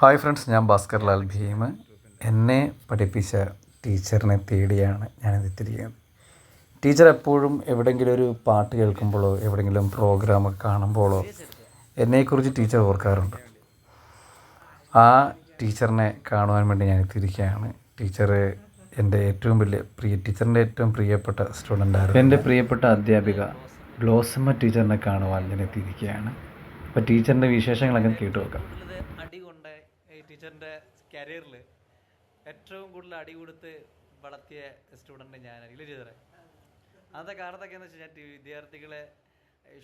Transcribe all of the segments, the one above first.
Hi friends ഞാൻ ഭാസ്കർ ലാൽ ഭീം എന്നെ പഠിപ്പിച്ച ടീച്ചറിനെ തേടിയാണ് ഞാനിത് എത്തിയിരിക്കുന്നത്. ടീച്ചർ എപ്പോഴും എവിടെയെങ്കിലും ഒരു പാട്ട് കേൾക്കുമ്പോഴോ എവിടെയെങ്കിലും പ്രോഗ്രാം കാണുമ്പോഴോ എന്നെക്കുറിച്ച് ടീച്ചർ ഓർക്കാറുണ്ട്. ആ ടീച്ചറിനെ കാണുവാൻ വേണ്ടി ഞാൻ എത്തിയിരിക്കുകയാണ്. ടീച്ചർ എന്റെ ഏറ്റവും വലിയ പ്രിയ ടീച്ചറിന്റെ ഏറ്റവും പ്രിയപ്പെട്ട സ്റ്റുഡന്റായിരുന്നു എന്റെ പ്രിയപ്പെട്ട അധ്യാപിക ഗ്ലോസമ്മ ടീച്ചറിനെ കാണുവാൻ ഞാൻ എത്തിയിരിക്കുകയാണ്. അപ്പോൾ ടീച്ചറിന്റെ വിശേഷങ്ങളൊക്കെ കേട്ടു നോക്കാം കൂടുതൽ അടി കൊണ്ട് ഈ ടീച്ചറിന്റെ കരിയറിൽ ഏറ്റവും കൂടുതൽ അടി കൊടുത്ത് വളർത്തിയ സ്റ്റുഡന്റ് ഞാനാണ്. ഇല്ല ടീച്ചറെ? അന്നത്തെ കാലത്തൊക്കെ എന്ന് വെച്ചാൽ ഞാൻ വിദ്യാർത്ഥികളെ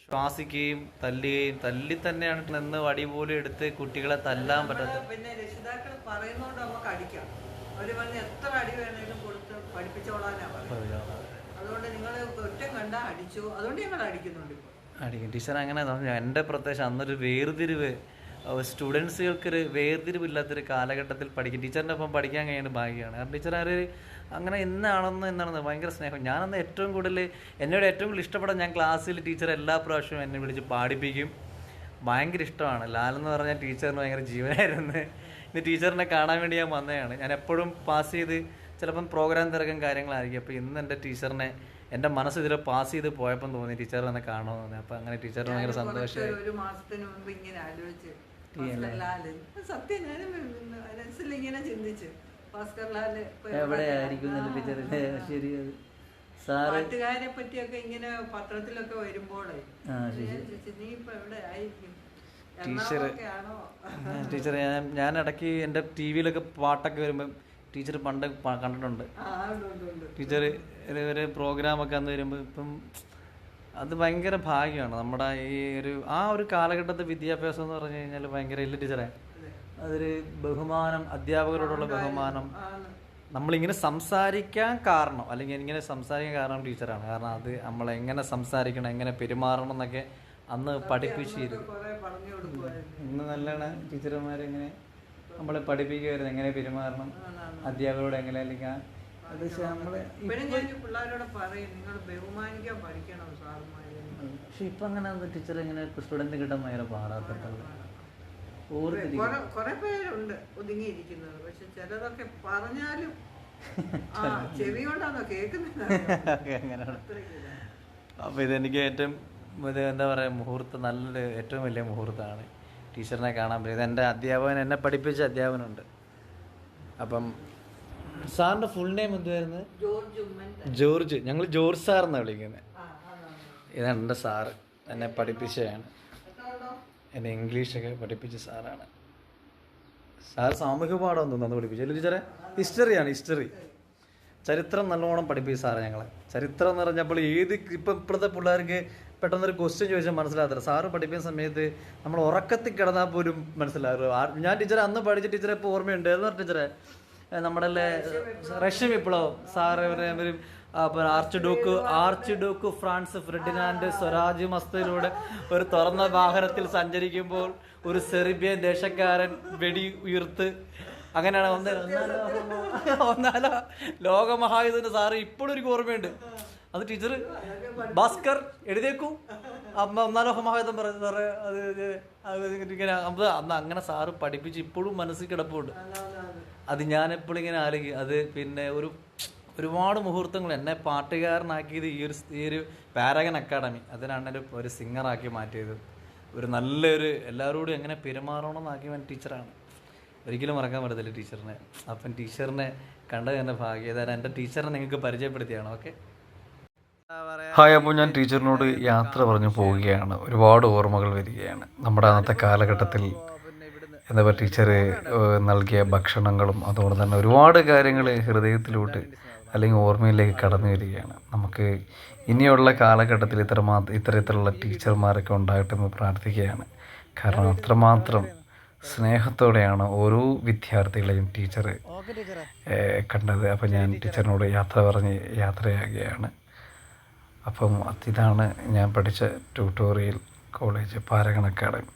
ശ്വാസിക്കുകയും തല്ലുകയും തല്ലി തന്നെയാണ് നിന്ന് വടി പോലും എടുത്ത് കുട്ടികളെ തല്ലാൻ പറ്റാത്ത പിന്നെ രക്ഷിതാക്കൾ പറയുന്നോണ്ട് നമുക്ക് അടിക്കാം. അവർ പറഞ്ഞ് എത്ര അടി വേണേലും കൊടുത്ത് പഠിപ്പിച്ചോളാനാ അതുകൊണ്ട് നിങ്ങൾ കുറ്റം കണ്ട അടിച്ചു. അതുകൊണ്ട് ഞങ്ങൾ അടിക്കുന്നുണ്ട് അടിക്കും. ടീച്ചർ അങ്ങനെ എന്റെ എന്റെ പ്രത്യേകിച്ച് അന്നൊരു വേർതിരിവ് സ്റ്റുഡൻസുകൾക്കൊരു വേർതിരിവില്ലാത്തൊരു കാലഘട്ടത്തിൽ പഠിക്കും. ടീച്ചറിന്റെ ഒപ്പം പഠിക്കാൻ കഴിയുന്ന ഭാഗ്യമാണ്. കാരണം ടീച്ചർ ആര് അങ്ങനെ എന്നാണെന്ന് എന്നാണെന്ന് ഭയങ്കര സ്നേഹം. ഞാനന്ന് ഏറ്റവും കൂടുതൽ എന്നോട് ഏറ്റവും കൂടുതൽ ഇഷ്ടപ്പെടാൻ ഞാൻ ക്ലാസ്സിൽ ടീച്ചർ എല്ലാ പ്രാവശ്യവും എന്നെ വിളിച്ച് പാടിപ്പിക്കും. ഭയങ്കര ഇഷ്ടമാണ്. ലാലെന്ന് പറഞ്ഞാൽ ടീച്ചറിന് ഭയങ്കര ജീവനായിരുന്നു. ഇന്ന് ടീച്ചറിനെ കാണാൻ വേണ്ടി ഞാൻ വന്നതാണ്. ഞാൻ എപ്പോഴും പാസ് ചെയ്ത് ചിലപ്പം പ്രോഗ്രാം തിരക്കും കാര്യങ്ങളായിരിക്കും. അപ്പോൾ ഇന്ന് എന്റെ ടീച്ചറിനെ എന്റെ മനസ്സ് ഇതിൽ പാസ് ചെയ്ത് പോയപ്പം തോന്നി ടീച്ചർ എന്നെ കാണുമെന്ന് തോന്നി അപ്പോൾ അങ്ങനെ ടീച്ചറിന് ഭയങ്കര സന്തോഷമായി. ഒരു മാസത്തിന് മുമ്പ് ഇങ്ങനെ ആലോചിച്ച് ഭാസ്കർ ലാൽ സത്യം ഞാനും മനസ്സിൽ ഇങ്ങനെ ചിന്തിച്ചു. ഭാസ്കർ ലാൽ ഇപ്പൊ എവിടെയായിരിക്കും ടീച്ചറിന്റെ ശരി പാട്ടുകാരെ പറ്റിയൊക്കെ ഇങ്ങനെ പത്രത്തിലൊക്കെ വരുമ്പോഴേ ഞാൻ ചോദിച്ചു, നീ ഇപ്പൊ എവിടെ ആയിരിക്കും? എറണാകുളമൊക്കെ ആണോ? ടീച്ചർ ഞാൻ ഞാൻ ഇടയ്ക്ക് എന്റെ ടി വിയിലൊക്കെ പാട്ടൊക്കെ വരുമ്പോൾ ടീച്ചർ പണ്ട് കണ്ടിട്ടുണ്ട്. ആ ഉണ്ട് ഉണ്ട് ഉണ്ട്. ടീച്ചർ ഒരു ഒരു പ്രോഗ്രാമൊക്കെ അന്ന് വരുമ്പോൾ ഇപ്പം അത് ഭയങ്കര ഭാഗ്യമാണ്. നമ്മുടെ ഈ ഒരു ആ ഒരു കാലഘട്ടത്തെ വിദ്യാഭ്യാസം എന്ന് പറഞ്ഞു കഴിഞ്ഞാൽ ഭയങ്കര ഇല്ല ടീച്ചറെ. അതൊരു ബഹുമാനം അധ്യാപകരോടുള്ള ബഹുമാനം. നമ്മളിങ്ങനെ സംസാരിക്കാൻ കാരണം അല്ലെങ്കിൽ ഇങ്ങനെ സംസാരിക്കാൻ കാരണം ടീച്ചറാണ്. കാരണം അത് നമ്മൾ എങ്ങനെ സംസാരിക്കണം എങ്ങനെ പെരുമാറണം എന്നൊക്കെ അന്ന് പഠിപ്പിച്ചിരുന്നു. ഇന്ന് നല്ലതാണ് ടീച്ചർമാരെങ്ങനെ നമ്മളെ പഠിപ്പിക്കുമായിരുന്നു എങ്ങനെ പെരുമാറണം അധ്യാപകരോട് എങ്ങനെ അല്ലെങ്കിൽ അത് പക്ഷെ നമ്മൾ ഞാൻ ഈ പിള്ളേരോട് പറയും നിങ്ങൾ ബഹുമാനിക്കാൻ പഠിക്കണം സാറുമാരെ. പക്ഷെ ഇപ്പൊ അങ്ങനെ ടീച്ചർ ഇങ്ങനെ സ്റ്റുഡന്റ് കിട്ടാൻ ഭയങ്കര പാടാത്തുള്ളത് കുറെ പേരുണ്ട് ഒതുങ്ങിയിരിക്കുന്നത്. പക്ഷെ ചിലതൊക്കെ പറഞ്ഞാലും ആ ചെവി കൊണ്ടാണോ കേൾക്കുന്നത് അങ്ങനെയാണ്. അപ്പോൾ ഇതെനിക്ക് ഏറ്റവും ഇത് എന്താ പറയാ മുഹൂർത്തം നല്ലൊരു ഏറ്റവും വലിയ മുഹൂർത്തമാണ് ടീച്ചറിനെ കാണാൻ. പറ്റും ഇത് എന്റെ അധ്യാപകൻ എന്നെ പഠിപ്പിച്ച അധ്യാപകനുണ്ട്. അപ്പം സാറിന്റെ ഫുൾ നെയിം എന്തുവായിരുന്നു? ജോർജ് ഞങ്ങൾ ജോർജ്. സാർ എന്നാണ് വിളിക്കുന്നത് ഇതാണ് എന്റെ സാറ്. എന്നെ പഠിപ്പിച്ചതാണ് എന്നെ ഇംഗ്ലീഷൊക്കെ പഠിപ്പിച്ച സാറാണ്. സാർ സാമൂഹ്യ പാഠം തോന്നുന്നു പഠിപ്പിച്ചു അല്ലേ ചെറിയ ഹിസ്റ്ററിയാണ് ഹിസ്റ്ററി ചരിത്രം നല്ലോണം പഠിപ്പിച്ചു സാറ് ഞങ്ങളെ. ചരിത്രം എന്ന് പറഞ്ഞപ്പോൾ ഏത് ഇപ്പം ഇപ്പോഴത്തെ പിള്ളേർക്ക് പെട്ടെന്നൊരു ക്വസ്റ്റ്യൻ ചോദിച്ചാൽ മനസ്സിലാകത്തില്ല. സാറ് പഠിപ്പിക്കുന്ന സമയത്ത് നമ്മൾ ഉറക്കത്തിൽ കിടന്നാൽ പോലും മനസ്സിലാകും ഞാൻ ടീച്ചറെ അന്ന് പഠിച്ച ടീച്ചറെ ഇപ്പോൾ ഓർമ്മയുണ്ട്. എന്ന് പറഞ്ഞ ടീച്ചറെ? നമ്മുടെ റഷ്യൻ റഷ്യ വിപ്ലവം. Sir archduke archduke Franz Ferdinand Swaraj മസ്തയിലൂടെ ഒരു തുറന്ന വാഹനത്തിൽ സഞ്ചരിക്കുമ്പോൾ ഒരു സെറിബിയൻ ദേശക്കാരൻ വെടി ഉയർത്ത്. അങ്ങനെയാണ് ഒന്ന് ഒന്നാലോ ലോകമഹായുധന്റെ സാറ് ഇപ്പോഴും ഒരു ഓർമ്മയുണ്ട്. അത് ടീച്ചർ ഭാസ്കർ എഴുതിയേക്കൂ. മഹായുധം പറഞ്ഞു സാറേ അത് അത് ഇങ്ങനെ അമ്മ അന്ന് അങ്ങനെ സാറ് പഠിപ്പിച്ച് ഇപ്പോഴും മനസ്സിൽ കിടപ്പുണ്ട്. അത് ഞാൻ എപ്പോഴും ഇങ്ങനെ ആലോചിക്കും അത് പിന്നെ ഒരു ഒരുപാട് മുഹൂർത്തങ്ങൾ എന്നെ പാട്ടുകാരനാക്കിയത് ഈ ഒരു ഈ ഒരു പാരഗൻ അക്കാഡമി. അതിനാണ് ഒരു സിംഗറാക്കി മാറ്റിയത്. ഒരു നല്ലൊരു എല്ലാവരോടും എങ്ങനെ പെരുമാറണമെന്നാക്കി ഞാൻ ടീച്ചറാണ്. ഒരിക്കലും മറക്കാൻ പറ്റത്തില്ല ടീച്ചറിനെ. അപ്പം ടീച്ചറിനെ കണ്ടത് എന്റെ ഭാഗ്യതാരം എന്റെ ടീച്ചറിനെ നിങ്ങൾക്ക് പരിചയപ്പെടുത്തിയാണ്. ഓക്കെ? ഹായ് അപ്പോൾ ഞാൻ ടീച്ചറിനോട് യാത്ര പറഞ്ഞു പോവുകയാണ്. ഒരുപാട് ഓർമ്മകൾ വരികയാണ്. നമ്മുടെ അന്നത്തെ കാലഘട്ടത്തിൽ എന്താ പറയുക ടീച്ചർ നൽകിയ ഭക്ഷണങ്ങളും അതുകൊണ്ട് തന്നെ ഒരുപാട് കാര്യങ്ങൾ ഹൃദയത്തിലോട്ട് അല്ലെങ്കിൽ ഓർമ്മയിലേക്ക് കടന്നു വരികയാണ്. നമുക്ക് ഇനിയുള്ള കാലഘട്ടത്തിൽ ഇത്രമാ ഇത്തരത്തിലുള്ള ടീച്ചർമാരൊക്കെ ഉണ്ടായിട്ടെന്ന് പ്രാർത്ഥിക്കുകയാണ്. കാരണം അത്രമാത്രം സ്നേഹത്തോടെയാണ് ഓരോ വിദ്യാർത്ഥികളെയും ടീച്ചർ കണ്ടത്. അപ്പോൾ ഞാൻ ടീച്ചറിനോട് യാത്ര പറഞ്ഞ് യാത്രയാകുകയാണ്. അപ്പം ഇതാണ് ഞാൻ പഠിച്ച ട്യൂട്ടോറിയൽ കോളേജ് പാരഗൺ അക്കാഡമി